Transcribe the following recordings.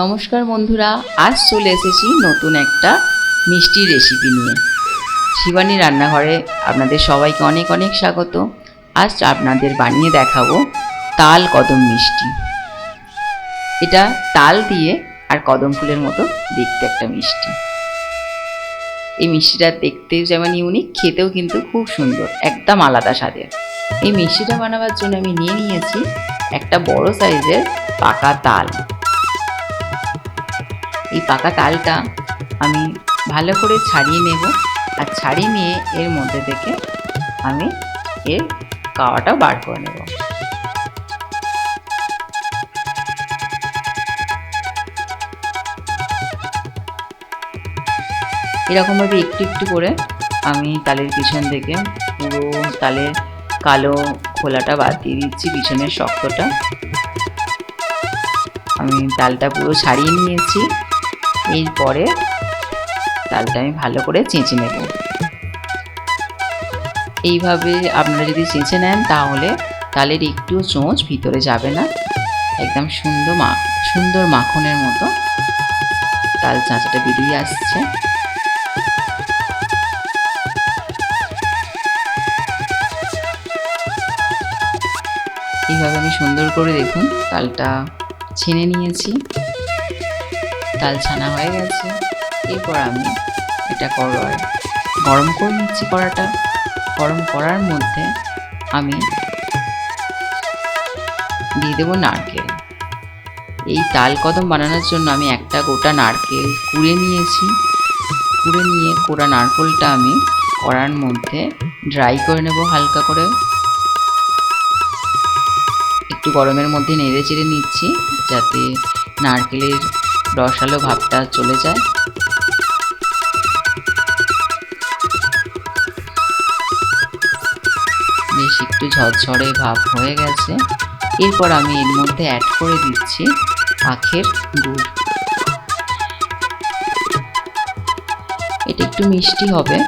নমস্কার বন্ধুরা, আজ চলে এসেছি নতুন একটা মিষ্টি রেসিপি নিয়ে। শিবানী রান্নাঘরে আপনাদের সবাইকে অনেক অনেক স্বাগত। আজ আপনাদের বানিয়ে দেখাবো তাল কদম মিষ্টি। এটা তাল দিয়ে আর কদম ফুলের মতো দেখতে একটা মিষ্টি। এই মিষ্টিটা দেখতেও যেমন ইউনিক খেতেও কিন্তু খুব সুন্দর, একদম আলাদা স্বাদের। এই মিষ্টিটা বানাবার জন্য আমি নিয়ে নিয়েছি একটা বড় সাইজের পাকা তাল। এই পাকা তালটা আমি ভালো করে ছাড়িয়ে নেব। আর ছাড়িয়ে নিয়ে এর মধ্যে থেকে আমি এর কাওয়াটা বার করে নেব। এরকমভাবে একটু একটু করে আমি তালের পিছন থেকে পুরো তালের কালো খোলাটা বাদ দিয়ে দিচ্ছি, পিছনের শক্তটা। আমি তালটা পুরো ছাড়িয়ে নিয়েছি। এরপরে তালটা আমি ভালো করে চেঁচে নেব। এইভাবে আপনারা যদি চেঁচে নেন তাহলে তালের একটুও চোঁচ ভিতরে যাবে না। একদম সুন্দর মা, সুন্দর মাখনের মতো তাল চাঁচাটা বেরিয়ে আসছে। এইভাবে আমি সুন্দর করে দেখুন তালটা ছেনে নিয়েছি। তাল ছানা হয়ে গেছে। এরপর আমি এটা কড়াই গরম করে নিচ্ছি কড়াটা। গরম করার মধ্যে আমি দিয়ে দেবো নারকেল। এই তাল কদম বানানোর জন্য আমি একটা গোটা নারকেল কুড়ে নিয়েছি। কুড়ে নিয়ে কোড়া নারকেলটা আমি কড়ার মধ্যে ড্রাই করে নেব হালকা করে। একটু গরমের মধ্যে নেড়ে চেড়ে নিচ্ছি যাতে নারকেলের রসালো ভাবটা চলে যায়। বেশ একটু ঝরঝরে ভাব হয়ে গেছে। এরপর আমি এর মধ্যে অ্যাড করে দিচ্ছি আখের গুড়। এটা একটু মিষ্টি হবে।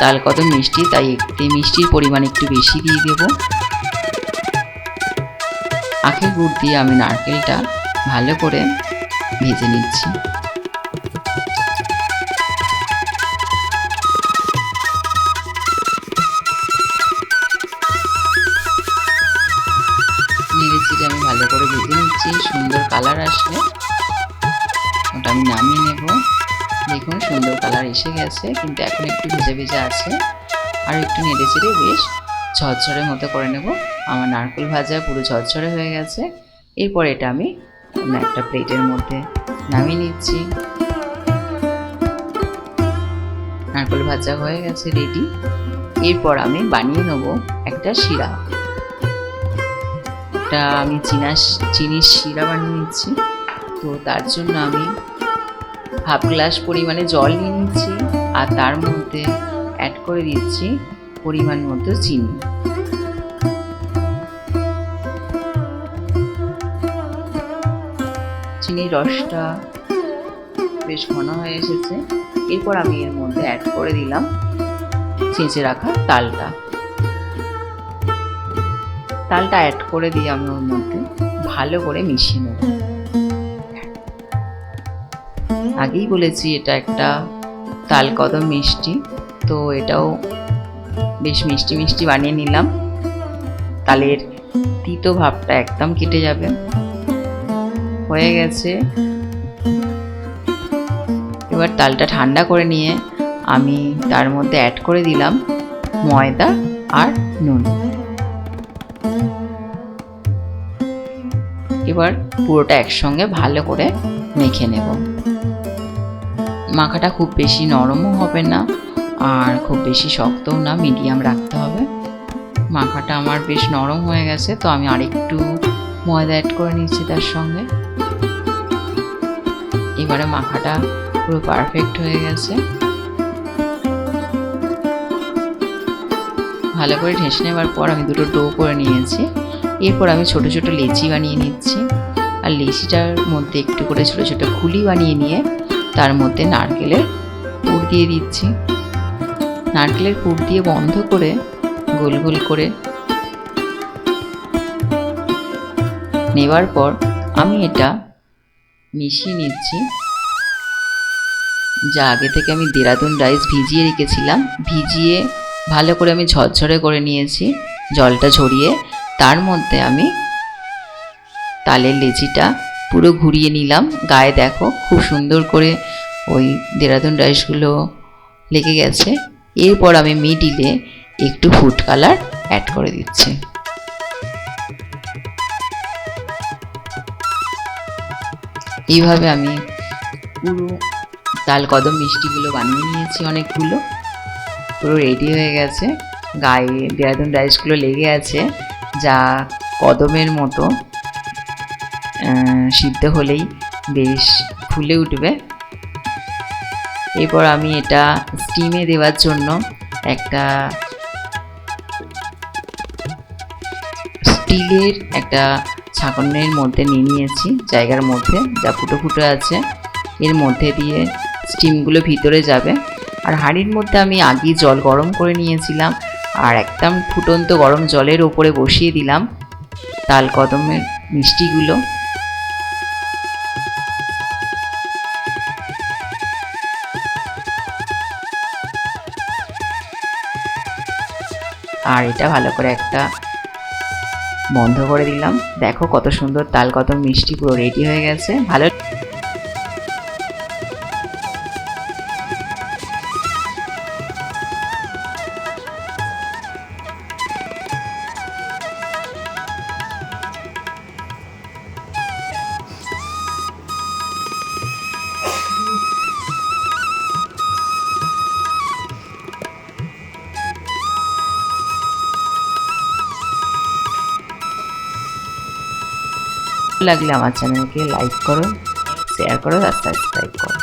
তাল কত মিষ্টি, তাই একটু মিষ্টির পরিমাণ একটু বেশি দিয়ে দেবো। আখের গুড় দিয়ে আমি নারকেলটা ভালো করে ভেজে নিচ্ছি। নেড়ে চেড়ে আমি ভালো করে ভেজে নিচ্ছি, সুন্দর কালার আসলে ওটা আমি নামিয়ে নেব। দেখুন, সুন্দর কালার এসে গেছে, কিন্তু এখন একটু ভেজে ভেজে আছে। আর একটু নেড়ে চেড়ে বেশ ঝরঝরের মতো করে নেব। আমার নারকেল ভাজা পুরো ঝরঝরে হয়ে গেছে। এরপর এটা আমি অন্য একটা প্লেটের মধ্যে নামিয়ে নিচ্ছি। নারকেল ভাজা হয়ে গেছে রেডি এরপর আমি বানিয়ে নেব একটা শিরা। একটা আমি চিনা চিনির শিরা বানিয়ে নিচ্ছি। তো তার জন্য আমি হাফ গ্লাস পরিমাণে জল নিয়ে নিচ্ছি। আর তার মধ্যে অ্যাড করে দিচ্ছি পরিমাণ মতো চিনি। চিনির রসটা বেশ ঘন হয়ে এসেছে। এরপর আমি এর মধ্যে অ্যাড করে দিলাম চেঁচে রাখা তালটা। তালটা অ্যাড করে দিয়ে আমি ওর মধ্যে, ভালো করে মিশিয়ে নেব। আগেই বলেছি, এটা একটা তাল কদম মিষ্টি, তো এটাও বেশ মিষ্টি মিষ্টি বানিয়ে নিলাম। তালের তিতো ভাবটা একদম কেটে যাবে। হয়ে গেছে। এবার তালটা ঠান্ডা করে নিয়ে আমি তার মধ্যে অ্যাড করে দিলাম ময়দা আর নুন। এবার পুরোটা একসঙ্গে ভালো করে মেখে নেব। মাখাটা খুব বেশি নরমও হবে না আর খুব বেশি শক্তও না মিডিয়াম রাখতে হবে। মাখাটা আমার বেশ নরম হয়ে গেছে, তো আমি আরেকটু ময়দা অ্যাড করে নিচ্ছি তার সঙ্গে। এবারে মাখাটা পুরো পারফেক্ট হয়ে গেছে। ভালো করে ঢেসে নেওয়ার পর আমি দুটো ডো করে নিয়েছি। এরপর আমি ছোট ছোট লেচি বানিয়ে নিচ্ছি। আর লেচিটার মধ্যে একটু করে ছোট ছোট খুলি বানিয়ে নিয়ে তার মধ্যে নারকেলের পুর দিয়ে দিচ্ছি। নারকেলের পুর দিয়ে বন্ধ করে গোল গোল করে নেবার পর আমি এটা মিশিয়ে নিচ্ছি। যা আগে থেকে আমি দেরাদুন রাইস ভিজিয়ে রেখেছিলাম, ভিজিয়ে ভালো করে আমি ঝরঝরে করে নিয়েছি জলটা ঝরিয়ে। তার মধ্যে আমি তালের লেচিটা পুরো ঘুরিয়ে নিলাম। গায়ে দেখো খুব সুন্দর করে ওই দেরাদুন রাইসগুলো লেগে গেছে। এরপর আমি মিডিলে একটু ফুড কালার অ্যাড করে দিচ্ছি। এইভাবে আমি পুরো তাল কদম মিষ্টিগুলো বানিয়ে নিয়েছি অনেকগুলো। পুরো রেডি হয়ে গেছে। গায়ে দেরাদুন রাইসগুলো লেগে আছে। যা কদমের মতো সিদ্ধ হলেই বেশ ফুলে উঠবে। এরপর আমি এটা স্টিমে দেওয়ার জন্য একটা স্টিলের একটা ছাঁকনের মধ্যে নিয়ে নিয়েছি, জায়গার মধ্যে, যা ফুটো ফুটো আছে। এর মধ্যে দিয়ে স্টিমগুলো ভিতরে যাবে। আর হাঁড়ির মধ্যে আমি আগেই জল গরম করে নিয়েছিলাম, আর একদম ফুটন্ত গরম জলের ওপরে বসিয়ে দিলাম তাল কদমের মিষ্টিগুলো। আর এটা ভালো করে একটা বন্ধ করে দিলাম। দেখো কত সুন্দর তাল কত মিষ্টি পুরো রেডি হয়ে গেছে। ভালো লাগলে আমার চ্যানেলকে লাইক করো শেয়ার করো আর সাবস্ক্রাইব করো।